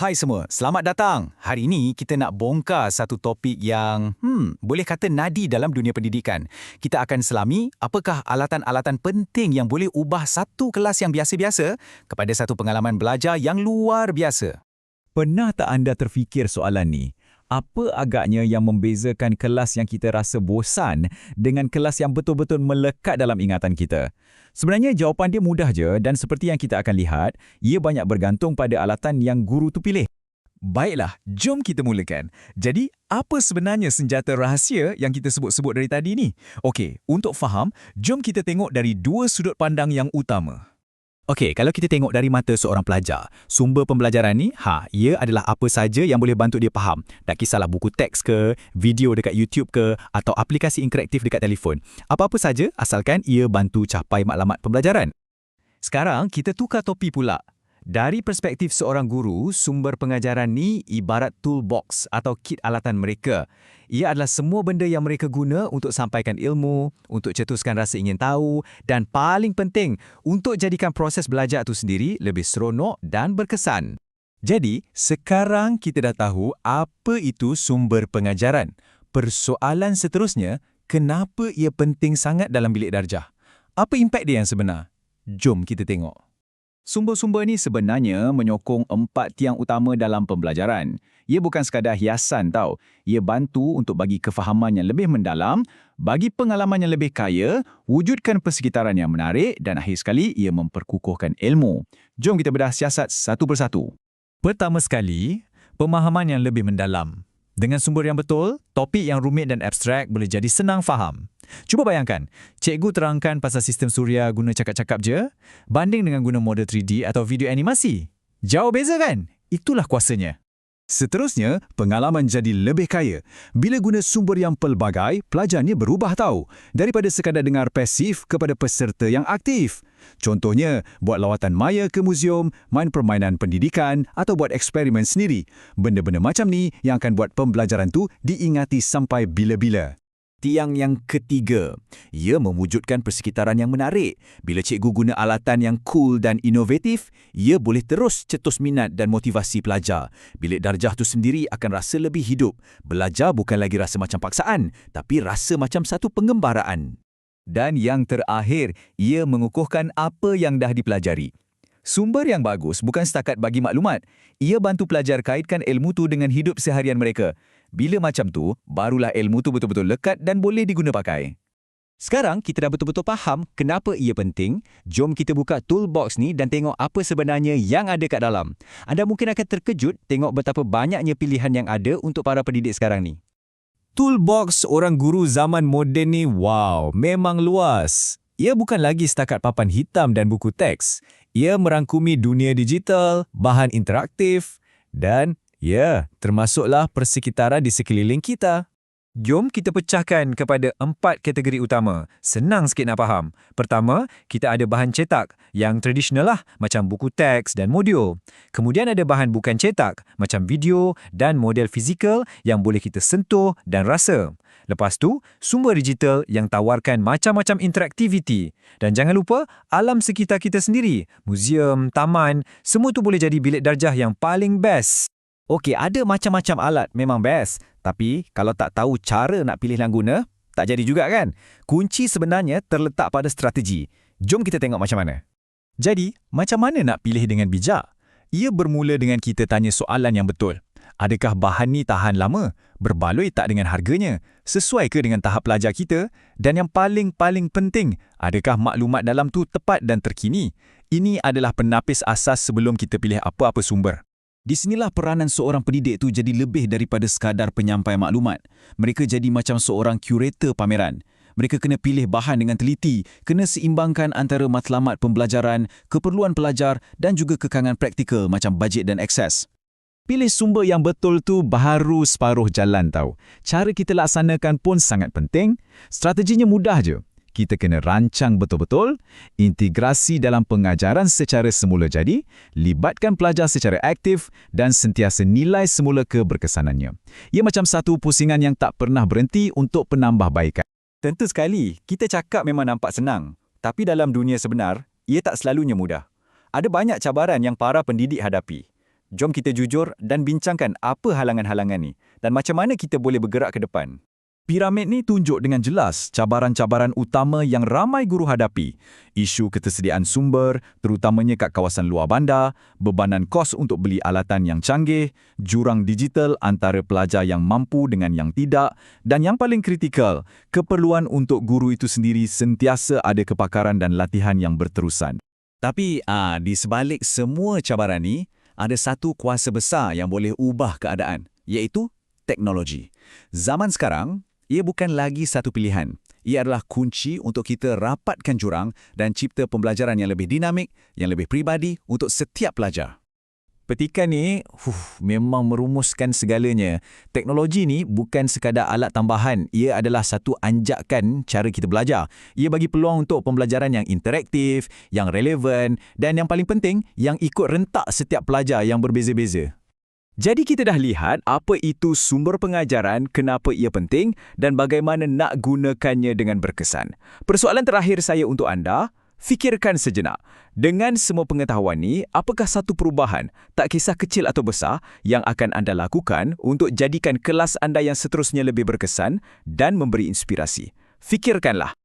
Hai semua, selamat datang. Hari ini kita nak bongkar satu topik yang, hmm, boleh kata nadi dalam dunia pendidikan. Kita akan selami apakah alatan-alatan penting yang boleh ubah satu kelas yang biasa-biasa kepada satu pengalaman belajar yang luar biasa. Pernah tak anda terfikir soalan ni? Apa agaknya yang membezakan kelas yang kita rasa bosan dengan kelas yang betul-betul melekat dalam ingatan kita? Sebenarnya jawapan dia mudah je dan seperti yang kita akan lihat, ia banyak bergantung pada alatan yang guru tu pilih. Baiklah, jom kita mulakan. Jadi, apa sebenarnya senjata rahsia yang kita sebut-sebut dari tadi ni? Okey, untuk faham, jom kita tengok dari dua sudut pandang yang utama. Okey, kalau kita tengok dari mata seorang pelajar, sumber pembelajaran ni, ha, ia adalah apa saja yang boleh bantu dia faham. Tak kisahlah buku teks ke, video dekat YouTube ke, atau aplikasi interaktif dekat telefon. Apa-apa saja asalkan ia bantu capai maklumat pembelajaran. Sekarang kita tukar topi pula. Dari perspektif seorang guru, sumber pengajaran ni ibarat toolbox atau kit alatan mereka. Ia adalah semua benda yang mereka guna untuk sampaikan ilmu, untuk cetuskan rasa ingin tahu dan paling penting, untuk jadikan proses belajar itu sendiri lebih seronok dan berkesan. Jadi, sekarang kita dah tahu apa itu sumber pengajaran. Persoalan seterusnya, kenapa ia penting sangat dalam bilik darjah? Apa impak dia yang sebenar? Jom kita tengok. Sumber-sumber ini sebenarnya menyokong empat tiang utama dalam pembelajaran. Ia bukan sekadar hiasan tau. Ia bantu untuk bagi kefahaman yang lebih mendalam, bagi pengalaman yang lebih kaya, wujudkan persekitaran yang menarik dan akhir sekali ia memperkukuhkan ilmu. Jom kita bedah siasat satu persatu. Pertama sekali, pemahaman yang lebih mendalam. Dengan sumber yang betul, topik yang rumit dan abstrak boleh jadi senang faham. Cuba bayangkan, cikgu terangkan pasal sistem suria guna cakap-cakap je, banding dengan guna model 3D atau video animasi. Jauh beza kan? Itulah kuasanya. Seterusnya, pengalaman jadi lebih kaya. Bila guna sumber yang pelbagai, pelajarnya berubah tahu. Daripada sekadar dengar pasif kepada peserta yang aktif. Contohnya, buat lawatan maya ke muzium, main permainan pendidikan atau buat eksperimen sendiri. Benda-benda macam ni yang akan buat pembelajaran tu diingati sampai bila-bila. Tiang yang ketiga, ia mewujudkan persekitaran yang menarik. Bila cikgu guna alatan yang cool dan inovatif, ia boleh terus cetus minat dan motivasi pelajar. Bilik darjah tu sendiri akan rasa lebih hidup. Belajar bukan lagi rasa macam paksaan, tapi rasa macam satu pengembaraan. Dan yang terakhir, ia mengukuhkan apa yang dah dipelajari. Sumber yang bagus bukan setakat bagi maklumat. Ia bantu pelajar kaitkan ilmu tu dengan hidup seharian mereka. Bila macam tu, barulah ilmu tu betul-betul lekat dan boleh diguna pakai. Sekarang kita dah betul-betul faham kenapa ia penting. Jom kita buka toolbox ni dan tengok apa sebenarnya yang ada kat dalam. Anda mungkin akan terkejut tengok betapa banyaknya pilihan yang ada untuk para pendidik sekarang ni. Toolbox orang guru zaman moden ni, wow, memang luas. Ia bukan lagi setakat papan hitam dan buku teks. Ia merangkumi dunia digital, bahan interaktif dan Ya, termasuklah persekitaran di sekeliling kita. Jom kita pecahkan kepada empat kategori utama. Senang sikit nak faham. Pertama, kita ada bahan cetak yang tradisional lah macam buku teks dan modul. Kemudian ada bahan bukan cetak macam video dan model fizikal yang boleh kita sentuh dan rasa. Lepas tu, sumber digital yang tawarkan macam-macam interaktiviti. Dan jangan lupa, alam sekitar kita sendiri, muzium, taman, semua tu boleh jadi bilik darjah yang paling best. Okey, ada macam-macam alat memang best. Tapi kalau tak tahu cara nak pilih dan guna, tak jadi juga kan? Kunci sebenarnya terletak pada strategi. Jom kita tengok macam mana. Jadi, macam mana nak pilih dengan bijak? Ia bermula dengan kita tanya soalan yang betul. Adakah bahan ni tahan lama? Berbaloi tak dengan harganya? Sesuai ke dengan tahap pelajar kita? Dan yang paling-paling penting, adakah maklumat dalam tu tepat dan terkini? Ini adalah penapis asas sebelum kita pilih apa-apa sumber. Di sinilah peranan seorang pendidik itu jadi lebih daripada sekadar penyampai maklumat. Mereka jadi macam seorang curator pameran. Mereka kena pilih bahan dengan teliti, kena seimbangkan antara matlamat pembelajaran, keperluan pelajar dan juga kekangan praktikal macam bajet dan akses. Pilih sumber yang betul tu baru separuh jalan tau. Cara kita laksanakan pun sangat penting. Strateginya mudah je kita kena rancang betul-betul, integrasi dalam pengajaran secara semula jadi, libatkan pelajar secara aktif dan sentiasa nilai semula keberkesanannya. Ia macam satu pusingan yang tak pernah berhenti untuk penambahbaikan. Tentu sekali, kita cakap memang nampak senang. Tapi dalam dunia sebenar, ia tak selalunya mudah. Ada banyak cabaran yang para pendidik hadapi. Jom kita jujur dan bincangkan apa halangan-halangan ni dan macam mana kita boleh bergerak ke depan. Piramid ni tunjuk dengan jelas cabaran-cabaran utama yang ramai guru hadapi. Isu ketersediaan sumber, terutamanya kat kawasan luar bandar, bebanan kos untuk beli alatan yang canggih, jurang digital antara pelajar yang mampu dengan yang tidak, dan yang paling kritikal, keperluan untuk guru itu sendiri sentiasa ada kepakaran dan latihan yang berterusan. Tapi ah, di sebalik semua cabaran ni, ada satu kuasa besar yang boleh ubah keadaan, iaitu teknologi. Zaman sekarang, ia bukan lagi satu pilihan. Ia adalah kunci untuk kita rapatkan jurang dan cipta pembelajaran yang lebih dinamik, yang lebih pribadi untuk setiap pelajar. Petikan ni huh, memang merumuskan segalanya. Teknologi ni bukan sekadar alat tambahan, ia adalah satu anjakan cara kita belajar. Ia bagi peluang untuk pembelajaran yang interaktif, yang relevan dan yang paling penting, yang ikut rentak setiap pelajar yang berbeza-beza. Jadi kita dah lihat apa itu sumber pengajaran, kenapa ia penting dan bagaimana nak gunakannya dengan berkesan. Persoalan terakhir saya untuk anda, fikirkan sejenak. Dengan semua pengetahuan ni, apakah satu perubahan, tak kisah kecil atau besar, yang akan anda lakukan untuk jadikan kelas anda yang seterusnya lebih berkesan dan memberi inspirasi? Fikirkanlah.